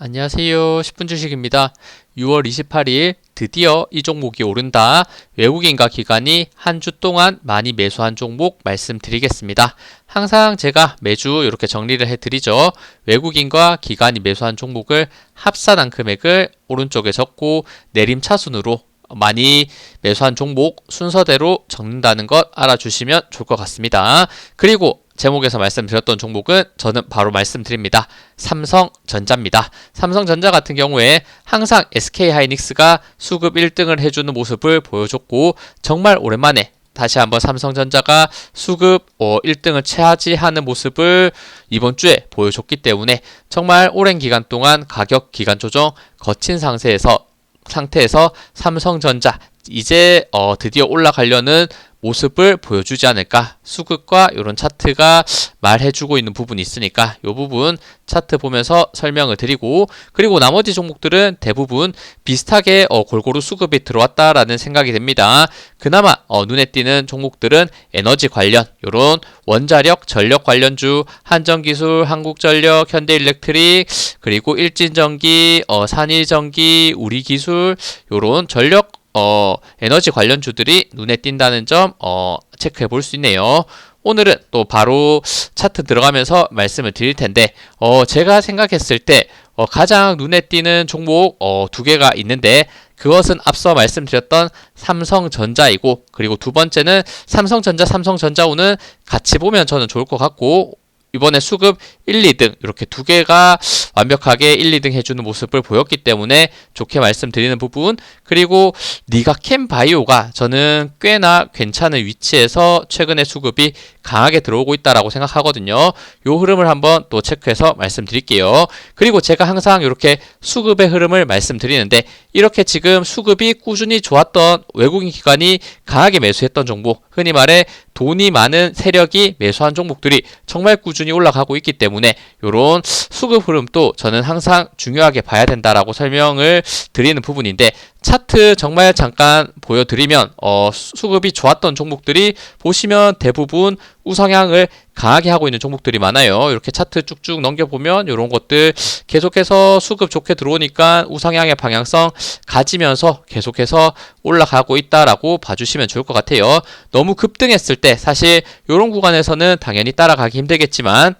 안녕하세요. 10분 주식입니다. 6월 28일 드디어 이 종목이 오른다. 외국인과 기관이 한 주 동안 많이 매수한 종목 말씀드리겠습니다. 항상 제가 매주 이렇게 정리를 해드리죠. 외국인과 기관이 매수한 종목을 합산한 금액을 오른쪽에 적고 내림 차순으로 많이 매수한 종목 순서대로 적는다는 것 알아주시면 좋을 것 같습니다. 그리고 제목에서 말씀드렸던 종목은 저는 바로 말씀드립니다. 삼성전자입니다. 삼성전자 같은 경우에 항상 SK하이닉스가 수급 1등을 해주는 모습을 보여줬고 정말 오랜만에 다시 한번 삼성전자가 수급 어, 1등을 차지하는 모습을 이번 주에 보여줬기 때문에 정말 오랜 기간 동안 가격 기간 조정 거친 상태에서 상태에서 삼성전자 이제 어, 드디어 올라가려는 모습을 보여주지 않을까? 수급과 이런 차트가 말해주고 있는 부분이 있으니까 이 부분 차트 보면서 설명을 드리고 그리고 나머지 종목들은 대부분 비슷하게 어, 골고루 수급이 들어왔다라는 생각이 됩니다. 그나마 어, 눈에 띄는 종목들은 에너지 관련 이런 원자력 전력 관련주 한전기술 한국전력 현대일렉트릭 그리고 일진전기 어, 산일전기 우리기술 이런 전력 어, 에너지 관련주들이 눈에 띈다는 점 어, 체크해 볼 수 있네요. 오늘은 또 바로 차트 들어가면서 말씀을 드릴 텐데 어, 제가 생각했을 때 어, 가장 눈에 띄는 종목 어, 두 개가 있는데 그것은 앞서 말씀드렸던 삼성전자이고 그리고 두 번째는 삼성전자 삼성전자우는 같이 보면 저는 좋을 것 같고 이번에 수급 1, 2등 이렇게 두 개가 완벽하게 1, 2등 해주는 모습을 보였기 때문에 좋게 말씀드리는 부분 그리고 니가 캠 바이오가 저는 꽤나 괜찮은 위치에서 최근에 수급이 강하게 들어오고 있다라고 생각하거든요. 요 흐름을 한번 또 체크해서 말씀드릴게요. 그리고 제가 항상 이렇게 수급의 흐름을 말씀드리는데 이렇게 지금 수급이 꾸준히 좋았던 외국인 기관이 강하게 매수했던 종목 흔히 말해 돈이 많은 세력이 매수한 종목들이 정말 꾸준히 올라가고 있기 때문에 이런 수급 흐름도 저는 항상 중요하게 봐야 된다라고 설명을 드리는 부분인데 차트 정말 잠깐 보여드리면 어, 수급이 좋았던 종목들이 보시면 대부분 우상향을 강하게 하고 있는 종목들이 많아요. 이렇게 차트 쭉쭉 넘겨보면 이런 것들 계속해서 수급 좋게 들어오니까 우상향의 방향성 가지면서 계속해서 올라가고 있다라고 봐주시면 좋을 것 같아요. 너무 급등했을 때 사실 이런 구간에서는 당연히 따라가기 힘들겠지만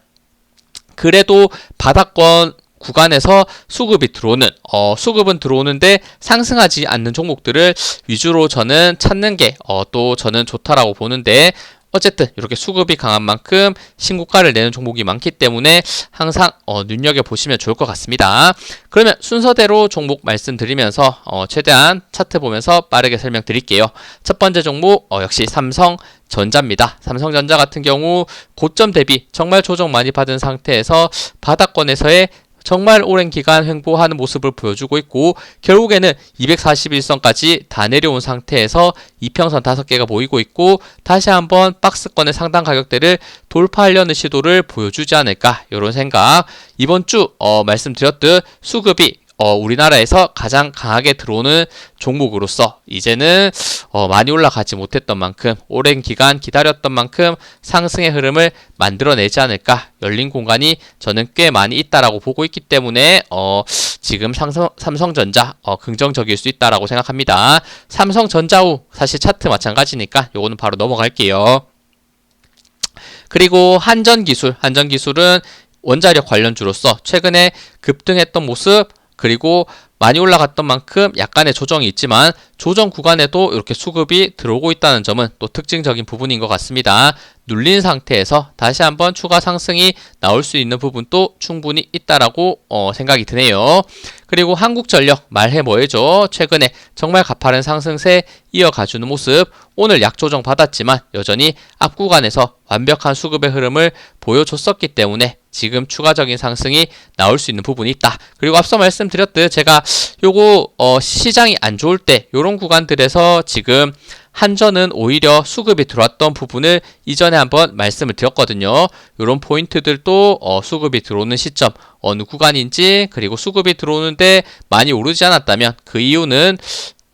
그래도 바닥권 구간에서 수급이 들어오는 어, 수급은 들어오는데 상승하지 않는 종목들을 위주로 저는 찾는 게또 어, 저는 좋다라고 보는데 어쨌든 이렇게 수급이 강한 만큼 신고가를 내는 종목이 많기 때문에 항상 어, 눈여겨 보시면 좋을 것 같습니다. 그러면 순서대로 종목 말씀드리면서 어, 최대한 차트 보면서 빠르게 설명드릴게요. 첫 번째 종목 어, 역시 삼성 전자입니다. 삼성전자 같은 경우 고점 대비 정말 조정 많이 받은 상태에서 바닥권에서의 정말 오랜 기간 횡보하는 모습을 보여주고 있고 결국에는 241선까지 다 내려온 상태에서 이평선 5개가 모이고 있고 다시 한번 박스권의 상당 가격대를 돌파하려는 시도를 보여주지 않을까 이런 생각. 이번 주 어, 말씀드렸듯 수급이 어, 우리나라에서 가장 강하게 들어오는 종목으로서 이제는 어, 많이 올라가지 못했던 만큼 오랜 기간 기다렸던 만큼 상승의 흐름을 만들어내지 않을까 열린 공간이 저는 꽤 많이 있다라고 보고 있기 때문에 어, 지금 삼성, 삼성전자 어, 긍정적일 수 있다라고 생각합니다. 삼성전자 후 사실 차트 마찬가지니까 요거는 바로 넘어갈게요. 그리고 한전기술, 한전기술은 원자력 관련주로서 최근에 급등했던 모습 그리고 많이 올라갔던 만큼 약간의 조정이 있지만 조정 구간에도 이렇게 수급이 들어오고 있다는 점은 또 특징적인 부분인 것 같습니다. 눌린 상태에서 다시 한번 추가 상승이 나올 수 있는 부분도 충분히 있다라고 어, 생각이 드네요. 그리고 한국전력 말해 뭐해죠. 최근에 정말 가파른 상승세 이어가주는 모습 오늘 약조정 받았지만 여전히 앞 구간에서 완벽한 수급의 흐름을 보여줬었기 때문에 지금 추가적인 상승이 나올 수 있는 부분이 있다. 그리고 앞서 말씀드렸듯 제가 요거 어, 시장이 안 좋을 때 요런 구간들에서 지금 한전은 오히려 수급이 들어왔던 부분을 이전에 한번 말씀을 드렸거든요. 이런 포인트들도 어, 수급이 들어오는 시점 어느 구간인지 그리고 수급이 들어오는데 많이 오르지 않았다면 그 이유는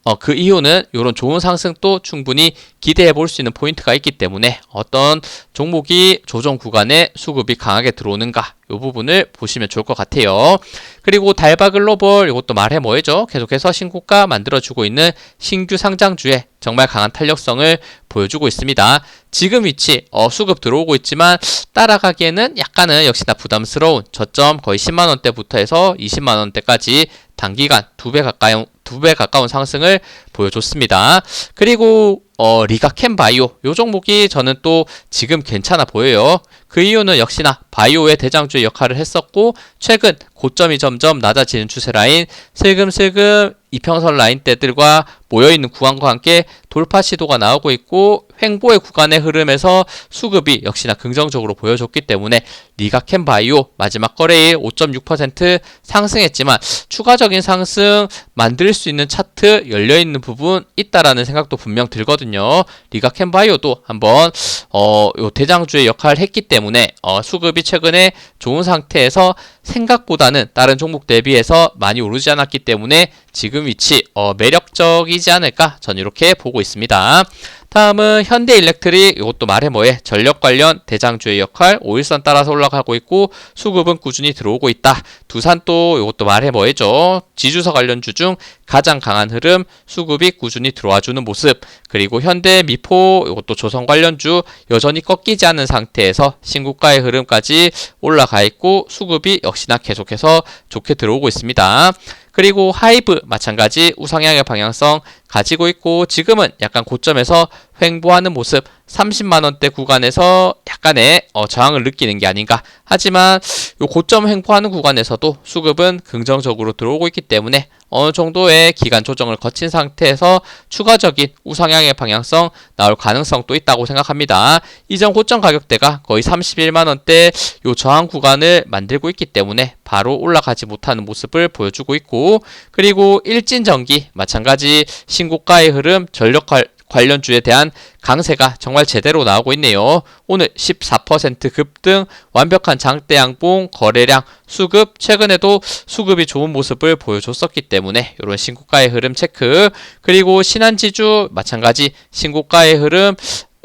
어, 그 이유는 이런 좋은 상승도 충분히 기대해 볼 수 있는 포인트가 있기 때문에 어떤 종목이 조정 구간에 수급이 강하게 들어오는가 이 부분을 보시면 좋을 것 같아요. 그리고 달바 글로벌 이것도 말해 뭐해죠? 계속해서 신고가 만들어주고 있는 신규 상장주에 정말 강한 탄력성을 보여주고 있습니다. 지금 위치 어, 수급 들어오고 있지만 따라가기에는 약간은 역시나 부담스러운 저점 거의 10만 원대부터 해서 20만 원대까지 단기간 두 배 가까운 두 배 가까운 상승을 보여줬습니다. 그리고 어, 리가캠 바이오 요 종목이 저는 또 지금 괜찮아 보여요. 그 이유는 역시나 바이오의 대장주의 역할을 했었고 최근 고점이 점점 낮아지는 추세 라인 슬금슬금 이평선 라인대들과 모여있는 구간과 함께 돌파 시도가 나오고 있고 횡보의 구간의 흐름에서 수급이 역시나 긍정적으로 보여줬기 때문에 리가캠 바이오 마지막 거래일 5.6% 상승했지만 추가적인 상승 만들 수 있는 차트 열려있는 부분 있다라는 생각도 분명 들거든요. 리가캠 바이오도 한번 어, 요 대장주의 역할을 했기 때문에 어, 수급이 최근에 좋은 상태에서 생각보다는 다른 종목 대비해서 많이 오르지 않았기 때문에 지금 위치 어, 매력적이지 않을까 전 이렇게 보고 있습니다. 다음은 현대 일렉트릭 이것도 말해 뭐해 전력 관련 대장주의 역할 5일선 따라서 올라가고 있고 수급은 꾸준히 들어오고 있다. 두산도 이것도 말해 뭐해죠 지주사 관련 주 중 가장 강한 흐름 수급이 꾸준히 들어와주는 모습 그리고 현대 미포 이것도 조선 관련 주 여전히 꺾이지 않은 상태에서 신고가의 흐름까지 올라가 있고 수급이 역시나 계속해서 좋게 들어오고 있습니다. 그리고 하이브 마찬가지 우상향의 방향성 가지고 있고 지금은 약간 고점에서 횡보하는 모습 30만 원대 구간에서 약간의 어, 저항을 느끼는 게 아닌가. 하지만 요 고점 횡보하는 구간에서도 수급은 긍정적으로 들어오고 있기 때문에 어느 정도의 기간 조정을 거친 상태에서 추가적인 우상향의 방향성 나올 가능성도 있다고 생각합니다. 이전 고점 가격대가 거의 31만 원대 요 저항 구간을 만들고 있기 때문에 바로 올라가지 못하는 모습을 보여주고 있고 그리고 일진전기 마찬가지 신고가의 흐름 전력 관련주에 대한 강세가 정말 제대로 나오고 있네요. 오늘 14% 급등, 완벽한 장대 양봉, 거래량, 수급, 최근에도 수급이 좋은 모습을 보여줬었기 때문에 이런 신고가의 흐름 체크, 그리고 신한지주 마찬가지 신고가의 흐름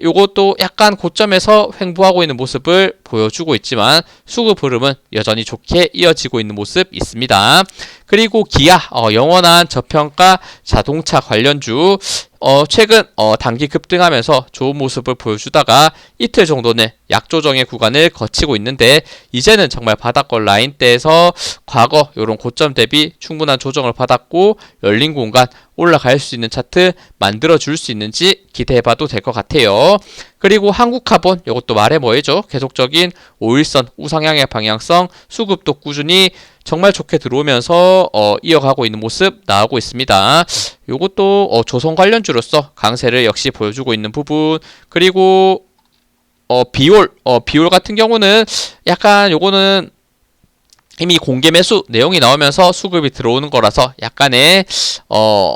요것도 약간 고점에서 횡보하고 있는 모습을 보여주고 있지만 수급 흐름은 여전히 좋게 이어지고 있는 모습 있습니다. 그리고 기아 어, 영원한 저평가 자동차 관련주 어, 최근 어, 단기 급등하면서 좋은 모습을 보여주다가 이틀 정도는 약조정의 구간을 거치고 있는데 이제는 정말 바닥권 라인대에서 과거 이런 고점 대비 충분한 조정을 받았고 열린 공간 올라갈 수 있는 차트 만들어 줄 수 있는지 기대해 봐도 될 것 같아요. 그리고 한국카본 이것도 말해 뭐해죠 계속적인 5일선 우상향의 방향성 수급도 꾸준히 정말 좋게 들어오면서 어, 이어가고 있는 모습 나오고 있습니다. 이것도 어, 조선 관련주로서 강세를 역시 보여주고 있는 부분 그리고 어, 비올 어, 비올 같은 경우는 약간 요거는 이미 공개 매수 내용이 나오면서 수급이 들어오는 거라서 약간의 어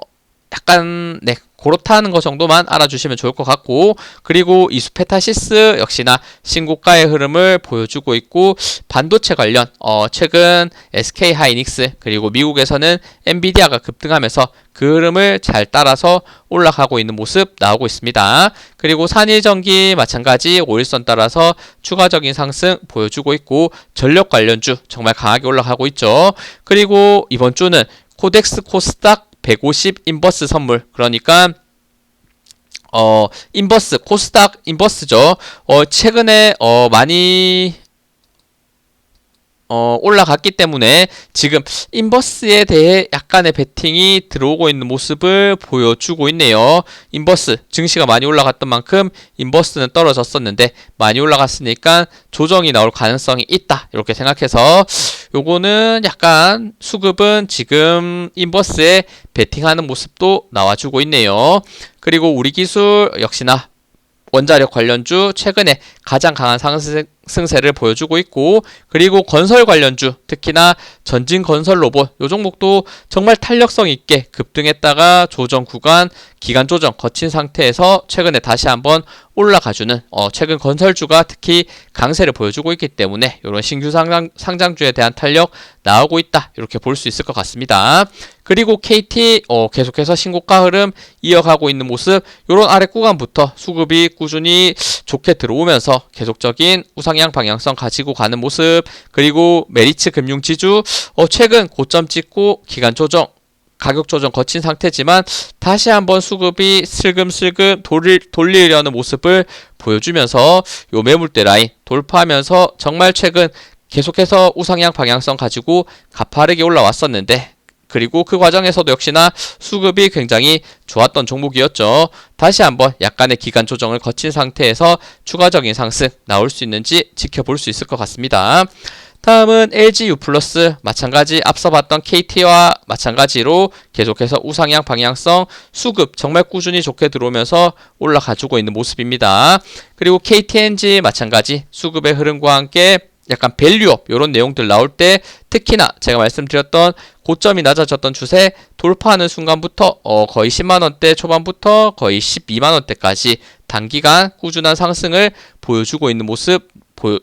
약간 네 그렇다는 것 정도만 알아주시면 좋을 것 같고 그리고 이수페타시스 역시나 신고가의 흐름을 보여주고 있고 반도체 관련 어 최근 SK 하이닉스 그리고 미국에서는 엔비디아가 급등하면서 그 흐름을 잘 따라서 올라가고 있는 모습 나오고 있습니다. 그리고 산일전기 마찬가지 5일선 따라서 추가적인 상승 보여주고 있고 전력 관련주 정말 강하게 올라가고 있죠. 그리고 이번 주는 코덱스 코스닥 150 인버스 선물. 그러니까 어 인버스 코스닥 인버스죠. 어 최근에 어 많이 어, 올라갔기 때문에 지금 인버스에 대해 약간의 베팅이 들어오고 있는 모습을 보여주고 있네요. 인버스 증시가 많이 올라갔던 만큼 인버스는 떨어졌었는데 많이 올라갔으니까 조정이 나올 가능성이 있다 이렇게 생각해서 요거는 약간 수급은 지금 인버스에 베팅하는 모습도 나와주고 있네요. 그리고 우리 기술 역시나 원자력 관련주 최근에 가장 강한 상승 상승세를 보여주고 있고 그리고 건설 관련주 특히나 전진 건설 로봇 요 종목도 정말 탄력성 있게 급등했다가 조정 구간 기간 조정 거친 상태에서 최근에 다시 한번 올라가주는 어, 최근 건설주가 특히 강세를 보여주고 있기 때문에 이런 신규 상장, 상장주에 대한 탄력 나오고 있다 이렇게 볼 수 있을 것 같습니다. 그리고 KT 어, 계속해서 신고가 흐름 이어가고 있는 모습 이런 아래 구간부터 수급이 꾸준히 좋게 들어오면서 계속적인 우상 향 방향성 가지고 가는 모습 그리고 메리츠 금융지주 어, 최근 고점 찍고 기간 조정 가격 조정 거친 상태지만 다시 한번 수급이 슬금슬금 돌리, 돌리려는 모습을 보여주면서 요 매물대 라인 돌파하면서 정말 최근 계속해서 우상향 방향성 가지고 가파르게 올라왔었는데 그리고 그 과정에서도 역시나 수급이 굉장히 좋았던 종목이었죠. 다시 한번 약간의 기간 조정을 거친 상태에서 추가적인 상승 나올 수 있는지 지켜볼 수 있을 것 같습니다. 다음은 LG U 플러스 마찬가지 앞서 봤던 KT와 마찬가지로 계속해서 우상향 방향성 수급 정말 꾸준히 좋게 들어오면서 올라가주고 있는 모습입니다. 그리고 KTNG 마찬가지 수급의 흐름과 함께 약간 밸류업 이런 내용들 나올 때 특히나 제가 말씀드렸던 고점이 낮아졌던 추세 돌파하는 순간부터 어 거의 10만 원대 초반부터 거의 12만 원대까지 단기간 꾸준한 상승을 보여주고 있는 모습 보이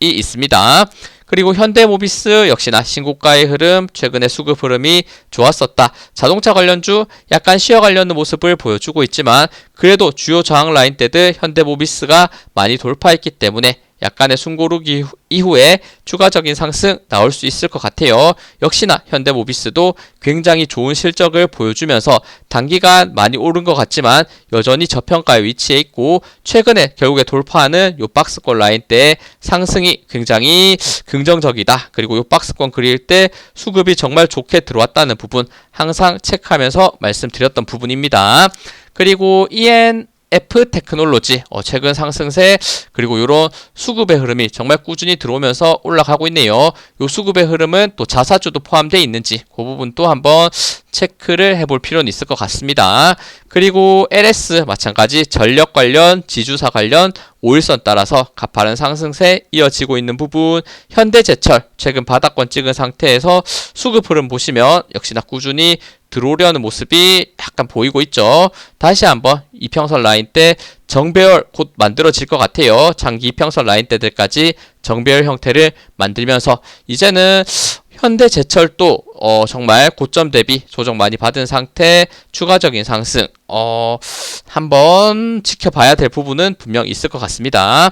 있습니다. 그리고 현대모비스 역시나 신고가의 흐름, 최근에 수급 흐름이 좋았었다. 자동차 관련주 약간 쉬어가려는 모습을 보여주고 있지만 그래도 주요 저항 라인대들 현대모비스가 많이 돌파했기 때문에 약간의 숨고르기 이후에 추가적인 상승 나올 수 있을 것 같아요. 역시나 현대모비스도 굉장히 좋은 실적을 보여주면서 단기간 많이 오른 것 같지만 여전히 저평가에 위치해 있고 최근에 결국에 돌파하는 요 박스권 라인 때 상승이 굉장히 긍정적이다. 그리고 요 박스권 그릴 때 수급이 정말 좋게 들어왔다는 부분 항상 체크하면서 말씀드렸던 부분입니다. 그리고 EN F 테크놀로지 어, 최근 상승세 그리고 이런 수급의 흐름이 정말 꾸준히 들어오면서 올라가고 있네요. 이 수급의 흐름은 또 자사주도 포함되어 있는지 그 부분 또 한번 체크를 해볼 필요는 있을 것 같습니다. 그리고 LS 마찬가지 전력 관련, 지주사 관련 5일선 따라서 가파른 상승세 이어지고 있는 부분 현대제철 최근 바닥권 찍은 상태에서 수급 흐름 보시면 역시나 꾸준히 들어오려는 모습이 약간 보이고 있죠. 다시 한번 이평선 라인 때 정배열 곧 만들어질 것 같아요. 장기 이평선 라인 때들까지 정배열 형태를 만들면서 이제는 현대 제철도 어, 정말 고점 대비 조정 많이 받은 상태 추가적인 상승 어, 한번 지켜봐야 될 부분은 분명 있을 것 같습니다.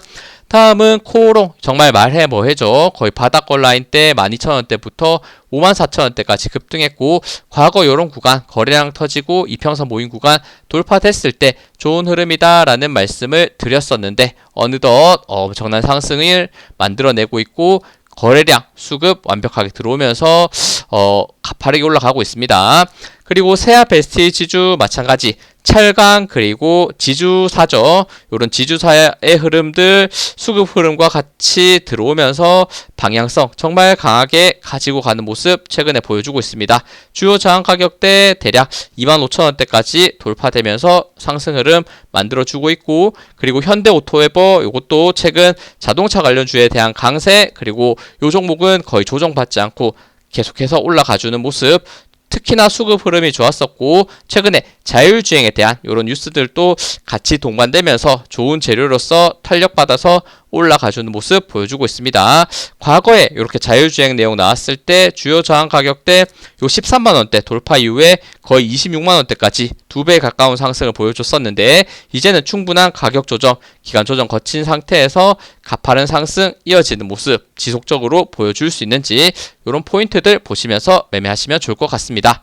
다음은 코오롱 정말 말해 뭐해죠 거의 바닥권 라인 때 12,000원대부터 54,000원대까지 급등했고 과거 이런 구간 거래량 터지고 이평선 모인 구간 돌파됐을 때 좋은 흐름이다라는 말씀을 드렸었는데 어느덧 엄청난 상승을 만들어내고 있고 거래량 수급 완벽하게 들어오면서 어, 가파르게 올라가고 있습니다. 그리고 세아 베스티지주 마찬가지 철강 그리고 지주사죠. 이런 지주사의 흐름들 수급 흐름과 같이 들어오면서 방향성 정말 강하게 가지고 가는 모습 최근에 보여주고 있습니다. 주요 저항 가격대 대략 25,000원대까지 돌파되면서 상승 흐름 만들어주고 있고 그리고 현대오토웨버 이것도 최근 자동차 관련주에 대한 강세 그리고 요 종목은 거의 조정받지 않고 계속해서 올라가주는 모습 특히나 수급 흐름이 좋았었고 최근에 자율주행에 대한 이런 뉴스들도 같이 동반되면서 좋은 재료로서 탄력받아서 올라가주는 모습 보여주고 있습니다. 과거에 이렇게 자율주행 내용 나왔을 때 주요 저항 가격대 요 13만 원대 돌파 이후에 거의 26만 원대까지 두 배 가까운 상승을 보여줬었는데 이제는 충분한 가격 조정, 기간 조정 거친 상태에서 가파른 상승 이어지는 모습 지속적으로 보여줄 수 있는지 이런 포인트들 보시면서 매매하시면 좋을 것 같습니다.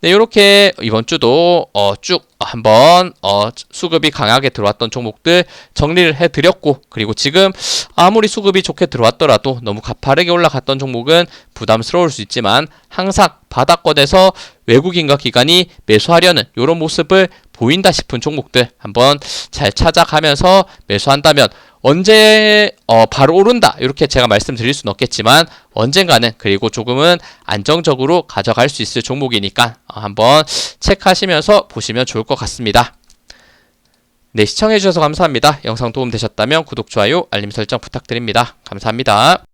네, 이렇게 이번 주도 어, 쭉 한번 어, 수급이 강하게 들어왔던 종목들 정리를 해드렸고 그리고 지금 아무리 수급이 좋게 들어왔더라도 너무 가파르게 올라갔던 종목은 부담스러울 수 있지만 항상 바닥권에서 외국인과 기관이 매수하려는 이런 모습을 보인다 싶은 종목들 한번 잘 찾아가면서 매수한다면 언제 어, 바로 오른다 이렇게 제가 말씀드릴 수는 없겠지만 언젠가는 그리고 조금은 안정적으로 가져갈 수 있을 종목이니까 어, 한번 체크하시면서 보시면 좋을 것 같습니다. 네, 시청해주셔서 감사합니다. 영상 도움 되셨다면 구독, 좋아요, 알림 설정 부탁드립니다. 감사합니다.